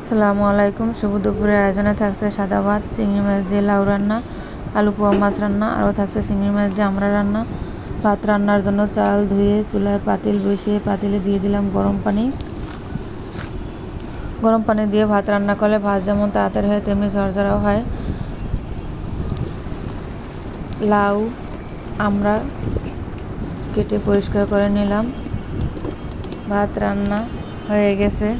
আসসালামু আলাইকুম। শুভ দুপুরের আয়োজনে থাকছে সাদা ভাত, চিংড়ি মাছ দিয়ে লাউ রান্না, আলু পোয়া মাছ রান্না, আরও থাকছে চিংড়ি মাছ দিয়ে আমরা রান্না। ভাত রান্নার জন্য চাল ধুয়ে চুলায় পাতিল বসিয়ে পাতিলে দিয়ে দিলাম গরম পানি। গরম পানি দিয়ে ভাত রান্না করলে ভাত যেমন তাড়াতাড়ি হয়, তেমনি ঝরঝরাও হয়। লাউ আমরা কেটে পরিষ্কার করে নিলাম। ভাত রান্না হয়ে গেছে।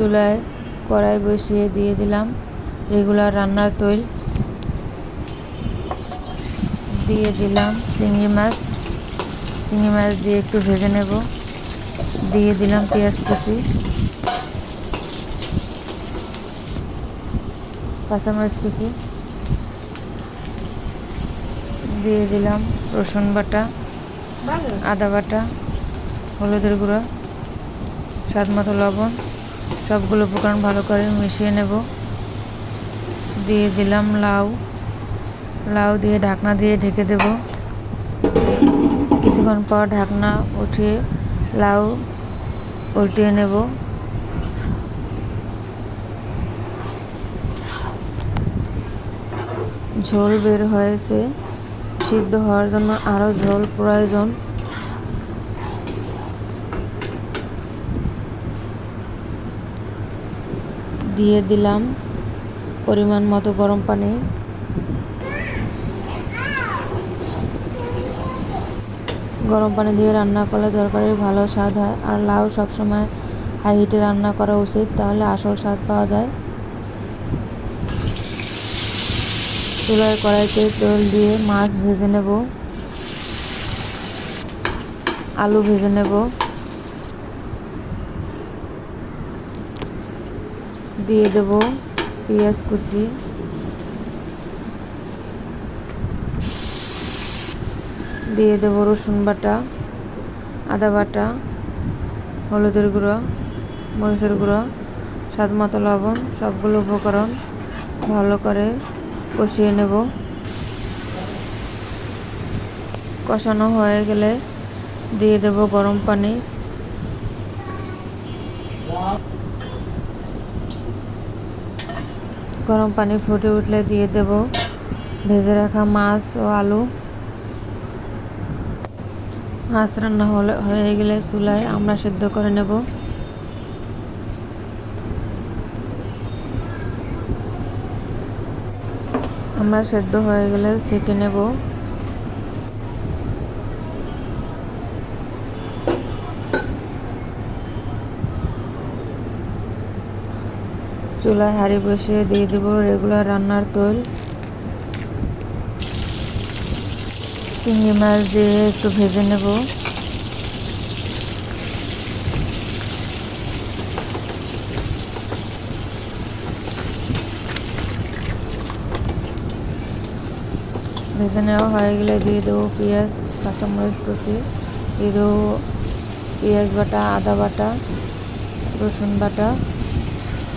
চুলায় কড়াই বসিয়ে দিয়ে দিলাম। রেগুলার রান্নার তৈল দিয়ে দিলাম চিংড়ি মাছ। চিংড়ি মাছ দিয়ে একটু ভেজে নেব। দিয়ে দিলাম পেঁয়াজ কুচি। কাঁচামরিচ কুচি। দিয়ে দিলাম রসুন বাটা আদা বাটা হলুদের গুঁড়ো স্বাদ মতো লবণ। সবগুলো উপকরণ ভালো করে মিশিয়ে নেব। দিয়ে দিলাম লাউ। লাউ দিয়ে ঢাকনা দিয়ে ঢেকে দেব। কিছুক্ষণ পর ঢাকনা উঠিয়ে লাউ উল্টিয়ে নেব। ঝোল বের হয়েছে। সিদ্ধ হওয়ার জন্য আরও ঝোল প্রয়োজন। দিয়ে দিলাম পরিমাণ মতো গরম পানি। গরম পানি দিয়ে রান্না করলে তরকারির ভালো স্বাদ হয় আর লাউ সবসময় হাই হিটে রান্না করা উচিত, তাহলে আসল স্বাদ পাওয়া যায়। চুলার কড়াইতে তেল দিয়ে মাছ ভেজে নেব। আলু ভেজে নেব। দিয়ে দেব পেঁয়াজ কুচি। দিয়ে দেব রসুন বাটা, আদা বাটা, হলুদের গুঁড়ো, মরিচের গুঁড়ো স্বাদ মতো লবণ, সবগুলো উপকরণ ভালো করে কষিয়ে নেব। কষানো হয়ে গেলে দিয়ে দেব গরম পানি। গরম পানি ফুটে উঠলে দিয়ে দেব। ভেজে রাখা মাছ ও আলু। মাছ রান্না হলে হয়ে গেলে চুলায় আমরা সেদ্ধ করে নেব। আমরা সেদ্ধ হয়ে গেলে ছেঁকে নেব। চুলায় হাঁড়ি বসিয়ে দিয়ে দেব রেগুলার রান্নার তৈল। চিংড়ি মাছ দিয়ে একটু ভেজে নেব। ভেজে নেওয়া হয়ে গেলে দিয়ে দেবো পেঁয়াজ, কাঁচামরিচ কুচি, দিয়ে দেবো পেঁয়াজ বাটা, আদা বাটা, রসুন বাটা।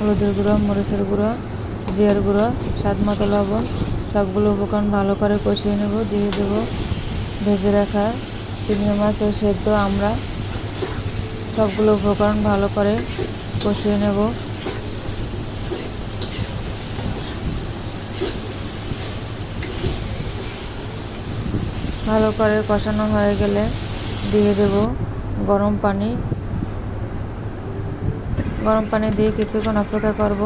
হলুদের গুঁড়ো, মরিচের গুঁড়ো জিয়ার গুঁড়ো, স্বাদ মতো লবণ। সবগুলো উপকরণ ভালো করে কষিয়ে নেব, দিয়ে দেবো ভেজে রাখা চিংড়ি মাছ ও সেদ্ধ আমরা। সবগুলো উপকরণ ভালো করে কষিয়ে নেব। ভালো করে কষানো হয়ে গেলে দিয়ে দেব গরম পানি। গরম পানি দিয়ে কিছুক্ষণ অপেক্ষা করব।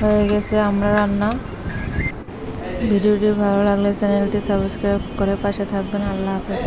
হয়ে গেছে আমরা রান্না। ভিডিওটি ভালো লাগলে চ্যানেলটি সাবস্ক্রাইব করে পাশে থাকবেন। আল্লাহ হাফেজ।